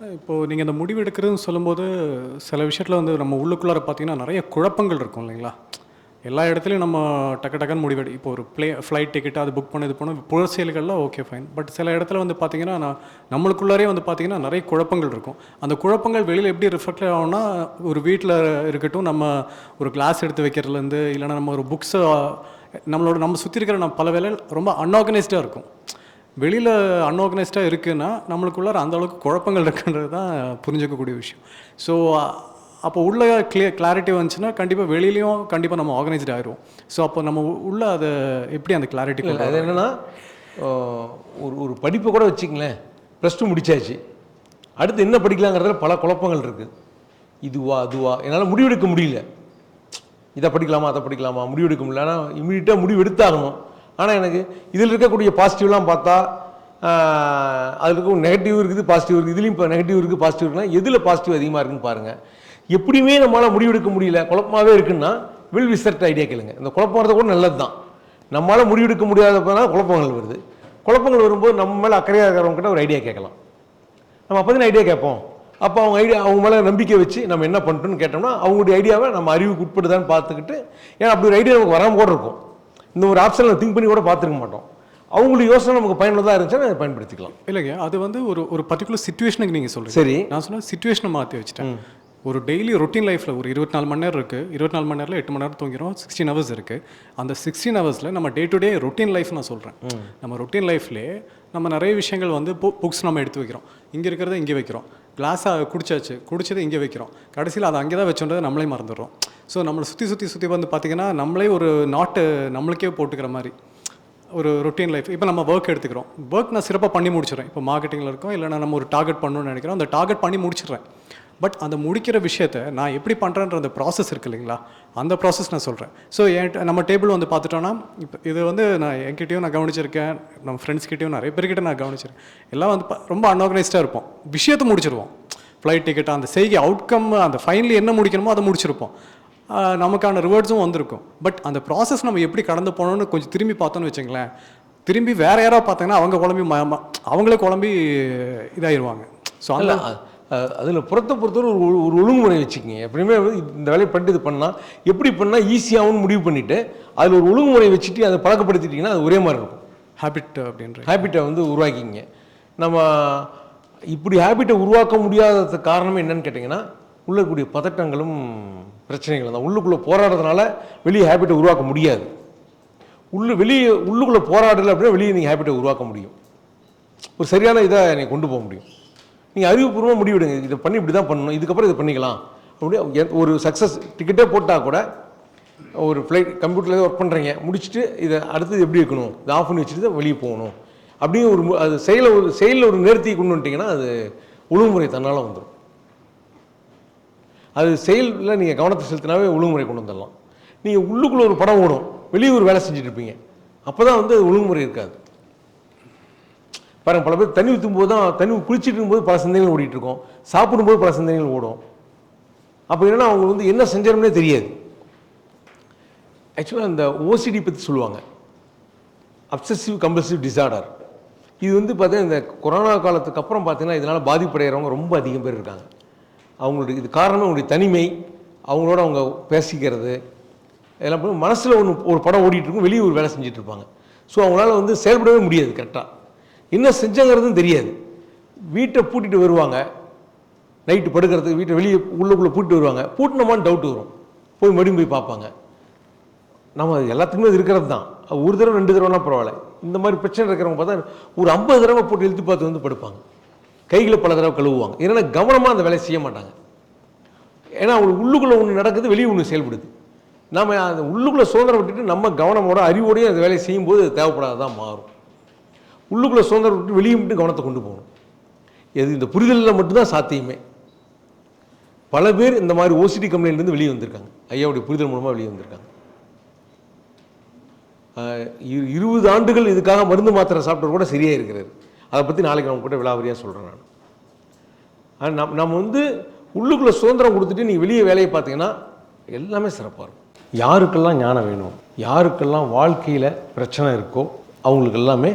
இப்போது நீங்கள் இந்த முடிவு எடுக்கிறதுன்னு சொல்லும்போது சில விஷயத்தில் வந்து நம்ம உள்ளுக்குள்ளார பார்த்தீங்கன்னா நிறைய குழப்பங்கள் இருக்கும் இல்லைங்களா? எல்லா இடத்துலையும் நம்ம டக்கு டக்குன்னு முடிவெடு இப்போ ஒரு ப்ளே ஃப்ளைட் டிக்கெட் அது புக் பண்ணது இது புற செயல்கள்லாம் ஓகே ஃபைன் பட் சில இடத்துல வந்து பார்த்தீங்கன்னா நான் நம்மளுக்குள்ளாரே வந்து பார்த்தீங்கன்னா நிறைய குழப்பங்கள் இருக்கும். அந்த குழப்பங்கள் வெளியில் எப்படி ரிஃப்ளெக்ட் ஆகும்னா ஒரு வீட்டில் இருக்கட்டும் நம்ம ஒரு கிளாஸ் எடுத்து வைக்கிறதுலேருந்து இல்லைன்னா நம்ம ஒரு புக்ஸை நம்மளோட நம்ம சுற்றி இருக்கிற நம்ம பல வேலை ரொம்ப அன்ஆர்கனைஸ்டாக இருக்கும். வெளியில் அன்ஆர்கனைஸ்டாக இருக்குன்னா நம்மளுக்குள்ளார அந்த அளவுக்கு குழப்பங்கள் இருக்குன்றது தான் புரிஞ்சுக்கக்கூடிய விஷயம். ஸோ அப்போ உள்ள கிளியர் கிளாரிட்டி வந்துச்சுன்னா கண்டிப்பாக வெளியிலையும் கண்டிப்பாக நம்ம ஆர்கனைஸ்ட் ஆயிடுவோம் ஸோ அப்போ நம்ம உள்ள அதை எப்படி அந்த கிளாரிட்டி இல்லை அது என்னென்னா ஒரு ஒரு படிப்பை கூட வச்சுங்களேன் ப்ளஸ் டூ முடிச்சாச்சு. அடுத்து என்ன படிக்கலாங்கிறதுல பல குழப்பங்கள் இருக்குது இதுவா அதுவா? என்னால் முடிவெடுக்க முடியல. இதை படிக்கலாமா அதை படிக்கலாமா? முடிவெடுக்க முடியல. ஆனால் இமீடியட்டாக முடிவு எடுத்தாகணும். ஆனால் எனக்கு இதில் இருக்கக்கூடிய பாசிட்டிவ்லாம் பார்த்தா அதில் இருக்க நெகட்டிவ் இருக்குது பாசிட்டிவ் இருக்குது. இதுலேயும் இப்போ நெகட்டிவ் இருக்குது பாசிட்டிவ் இருக்குன்னா எதில் பாசிட்டிவ் அதிகமாக இருக்குன்னு பாருங்கள் எப்படியுமே நம்மளால் முடிவெடுக்க முடியல குழப்பமாகவே இருக்குன்னா வில் விசர்ட் ஐடியா கேளுங்க. இந்த குழப்பம் வரது கூட நல்லது தான் நம்மளால் முடிவெடுக்க முடியாதப்பதான் குழப்பங்கள் வருது. குழப்பங்கள் வரும்போது நம்ம மேலே அக்கறையாக இருக்கிறவங்ககிட்ட ஒரு ஐடியா கேட்கலாம். நம்ம அப்போ ஐடியா கேட்போம். அப்போ அவங்க ஐடியா அவங்க மேலே நம்பிக்கை வச்சு நம்ம என்ன பண்ணுறோன்னு கேட்டோம்னா அவங்களுடைய ஐடியாவை நம்ம அறிவுக்கு உட்படுதான்னு பார்த்துக்கிட்டு ஏன்னா அப்படி ஒரு ஐடியா நமக்கு வராமல் கூட இருக்கும். இந்த ஒரு ஆப்ஷனில் திங்க் பண்ணி கூட பார்த்துருக்க மாட்டோம். அவங்களுடைய யோசனை நமக்கு பயனுள்ளதாக இருந்துச்சுன்னா அதை பயன்படுத்திக்கலாம். இல்லைங்க அது வந்து ஒரு ஒரு பர்டிகுலர் சுச்சுவேஷனுக்கு நீங்கள் சொல்கிறீங்க சரி. நான் சொன்ன சுச்சுவேஷனை மாற்றி வச்சுட்டேன். ஒரு டெய்லி ரொட்டீன் லைஃப்பில் ஒரு இருபத்தி நாலு மணி நேரம் இருக்குது இருபத்தி நாலு மணி நேரத்தில் எட்டு மணி நேரம் தூங்கிறோம் சிக்ஸ்டீன் ஹவர்ஸ் இருக்குது அந்த சிக்ஸ்டீன் ஹவர்ஸில் நம்ம day to day routine life நான் சொல்கிறேன் நம்ம ரொட்டீன் லைஃப்லேயே நம்ம நிறைய விஷயங்கள் வந்து புக்ஸ் நம்ம எடுத்து வைக்கிறோம். இங்கே இருக்கிறத இங்கே வைக்கிறோம். கிளாஸாக குடிச்சாச்சு குடிச்சதை இங்கே வைக்கிறோம். கடைசியில் அதை அங்கே தான் வச்சோன்றதை நம்மளே மறந்துடுறோம். ஸோ நம்மளை சுற்றி சுற்றி சுற்றி வந்து பார்த்திங்கன்னா நம்மளே ஒரு நாட்டு நம்மளுக்கே போட்டுக்கிற மாதிரி ஒரு ரொட்டீன் லைஃப் இப்போ நம்ம ஒர்க் எடுத்துக்கிறோம். ஒர்க் நான் சிறப்பாக பண்ணி முடிச்சிடுறேன். இப்போ மார்க்கெட்டிங்கில் இருக்கோம் இல்லைனா நம்ம ஒரு டார்கெட் பண்ணணும்னு நினைக்கிறோம். அந்த டார்கெட் பண்ணி முடிச்சிடுறேன். பட் அந்த முடிக்கிற விஷயத்தை நான் எப்படி பண்ணுறேன்ற அந்த ப்ராசஸ் இருக்கு இல்லைங்களா? அந்த ப்ராசஸ் நான் சொல்கிறேன் ஸோ என் நம்ம டேபிள் வந்து பார்த்துட்டோன்னா இப்போ இது வந்து நான் என்கிட்டயும் நான் கவனிச்சிருக்கேன். நம்ம ஃப்ரெண்ட்ஸ்கிட்டையும் நிறைய பேர்கிட்ட நான் கவனிச்சிருக்கேன். எல்லாம் வந்து ரொம்ப அன்ஆர்கனைஸ்டாக இருப்போம். விஷயத்தை முடிச்சிருவோம். ஃப்ளைட் டிக்கெட் அந்த செய்கை அவுட்கம் அந்த ஃபைனலி என்ன முடிக்கணுமோ அதை முடிச்சிருப்போம். நமக்கான ரிவார்ட்ஸும் வந்திருக்கும். பட் அந்த ப்ராசஸ் நம்ம எப்படி கடந்து போனோம்னு கொஞ்சம் திரும்பி பார்த்தோன்னு வச்சுங்களேன் திரும்பி வேறு யாராவது பார்த்தாங்கன்னா அவங்க குழம்பி அவங்களே குழம்பி இதாயிருவாங்க. ஸோ அதில் அதில் புறத்தை பொறுத்தவரை ஒரு ஒரு ஒழுங்குமுறை வச்சுக்கோங்க. எப்படியுமே வந்து இந்த வேலையை பண்ணிட்டு இது பண்ணால் எப்படி பண்ணால் ஈஸியாகவும் முடிவு பண்ணிவிட்டு அதில் ஒரு ஒழுங்குமுறை வச்சுட்டு அதை பழக்கப்படுத்திட்டிங்கன்னா அது ஒரே மாதிரி இருக்கும். ஹேபிட் அப்படின்ற ஹேபிட்டை வந்து உருவாக்கிங்க நம்ம இப்படி ஹேபிட்டை உருவாக்க முடியாததுக்கு காரணம் என்னன்னு கேட்டிங்கன்னா உள்ள இருக்கக்கூடிய பதட்டங்களும் பிரச்சனைகளும் தான். உள்ளுக்குள்ளே போராடுறதுனால வெளியே ஹேபிட்டை உருவாக்க முடியாது. உள்ளு வெளியே உள்ளுக்குள்ளே போராடலை அப்படின்னா வெளியே நீங்கள் ஹேபிட்டை உருவாக்க முடியும். ஒரு சரியான இதை நீங்கள் கொண்டு போக முடியும். நீங்கள் அறிவுபூர்வமாக முடிவெடுங்க. இதை பண்ணி இப்படி தான் பண்ணணும். இதுக்கப்புறம் இதை பண்ணிக்கலாம். அப்படி ஒரு சக்ஸஸ் டிக்கெட்டே போட்டால் கூட ஒரு ஃப்ளைட் கம்ப்யூட்டரில் ஒர்க் பண்ணுறீங்க முடிச்சுட்டு இதை அடுத்தது எப்படி இருக்கணும் இதை ஆஃப் பண்ணி வச்சுட்டு தான் வெளியே போகணும். அப்படின்னு ஒரு அது செயலை ஒரு செயலில் ஒரு நேர்த்தியை கொண்டு வந்துட்டீங்கன்னா அது ஒழுங்குமுறை தன்னால் வந்துடும். அது செயலில் நீங்கள் கவனத்தை செலுத்தினாவே ஒழுங்குமுறை கொண்டு வந்துடலாம். நீங்கள் உள்ளுக்குள்ளே ஒரு படம் ஓடும். வெளியே ஒரு வேலை செஞ்சுட்டு இருப்பீங்க. அப்போ தான் வந்து ஒழுங்குமுறை இருக்காது. பாருங்க பல பேர் தண்ணி ஊற்றும் போது தான் தண்ணி குளிச்சுட்டு இருக்கும்போது பல சிந்தனைகள் ஓடிட்டு இருக்கும் சாப்பிடும்போது பல சிந்தனைகள் ஓடும். அப்போ என்னன்னா அவங்க வந்து என்ன செஞ்சோம்னே தெரியாது. ஆக்சுவலாக இந்த ஓசிடி பற்றி சொல்லுவாங்க. அப்சசிவ் கம்பல்சிவ் டிசார்டர் இது வந்து பார்த்தீங்கன்னா இந்த கொரோனா காலத்துக்கு அப்புறம் பார்த்தீங்கன்னா இதனால் பாதிப்படைகிறவங்க ரொம்ப அதிகம் பேர் இருக்காங்க. அவங்களுடைய இது காரணம் அவங்களுடைய தனிமை அவங்களோட அவங்க பேசிக்கிறது எல்லாம் மனசில் ஒன்று ஒரு படம் ஓடிட்டு இருக்கும் வெளியே ஒரு வேலை செஞ்சுட்டு இருப்பாங்க ஸோ அவங்களால வந்து செயல்படவே முடியாது கரெக்டாக என்ன செஞ்சங்கிறதும் தெரியாது. வீட்டை பூட்டிட்டு வருவாங்க. நைட்டு படுக்கிறதுக்கு வீட்டை வெளியே உள்ளுக்குள்ளே பூட்டிட்டு வருவாங்க. பூட்டினோமான்னு டவுட் வரும். போய் மறுபடியும் போய் பார்ப்பாங்க. நம்ம அது எல்லாத்துக்குமே அது இருக்கிறது தான் ஒரு தடவை ரெண்டு தடவைனா பரவாயில்ல. இந்த மாதிரி பிரச்சனை இருக்கிறவங்க பார்த்தா ஒரு ஐம்பது தடவை போட்டு இழுத்து பார்த்து வந்து படுப்பாங்க. கைகளை பல தடவை கழுவுவாங்க. ஏன்னா கவனமாக அந்த வேலையை செய்ய மாட்டாங்க. ஏன்னா அவங்களுக்கு உள்ளுக்குள்ளே ஒன்று நடக்குது வெளியே ஒன்று செயல்படுது. நம்ம அந்த உள்ளுக்குள்ளே சுதந்திரம் விட்டுட்டு நம்ம கவனமோட அறிவோடையும் அந்த வேலையை செய்யும்போது தேவைப்படாத தான் மாறும். உள்ளுக்குள்ளே சுதந்திரம் விட்டு வெளியே மட்டும் கவனத்தை கொண்டு போகணும். எது இந்த புரிதலில் மட்டும்தான் சாத்தியமே. பல பேர் இந்த மாதிரி ஓசிடி கம்பெனிலேருந்து வெளியே வந்திருக்காங்க. ஐயாவுடைய புரிதல் மூலமாக வெளியே வந்திருக்காங்க. இரு- இருபது ஆண்டுகள் இதுக்காக மருந்து மாத்திரை சாப்பிட்டவர் கூட சரியாக இருக்கிறார். அதை பற்றி நாளைக்கு நம்ம கூட விலாவரியாக சொல்கிறேன் நான். நம் நம்ம வந்து உள்ளுக்குள்ளே சுதந்திரம் கொடுத்துட்டு நீங்கள் வெளியே வேலையை பார்த்தீங்கன்னா எல்லாமே சிறப்பாக இருக்கும். யாருக்கெல்லாம் ஞானம் வேணும் யாருக்கெல்லாம் வாழ்க்கையில் பிரச்சனை இருக்கோ அவங்களுக்கு எல்லாமே